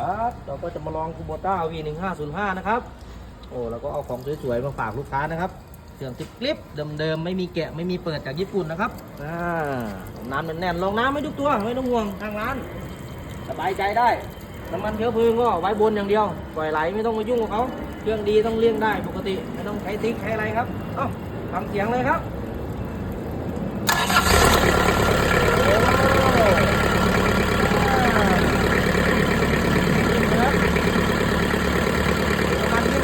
ครับเราก็จะมาลองคูโบต้า V1505 นะครับโอ้แล้วก็เอาของสวยๆมาฝากลูกค้านะครับเครื่องติดกลิปเดิมๆไม่มีแกะไม่มีเปิดจากญี่ปุ่นนะครับอ่าน้ำแน่นๆลองน้ำไม่ทุกตัวไม่ต้องห่วงทางร้าน สบายใจได้น้ำมันเชื้อเพลิงก็ไว้บนอย่างเดียวปล่อยไหลไม่ต้องมายุ่งกับเขาเครื่องดีต้องเลี่ยงได้ปกติไม่ต้องใช้ติ๊กใช้อะไรครับเอ้าฟังเสียงเลยครับ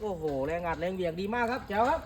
โอ้โห แรงอัดแรงเบี่ยงดีมากครับแจ๋วครับ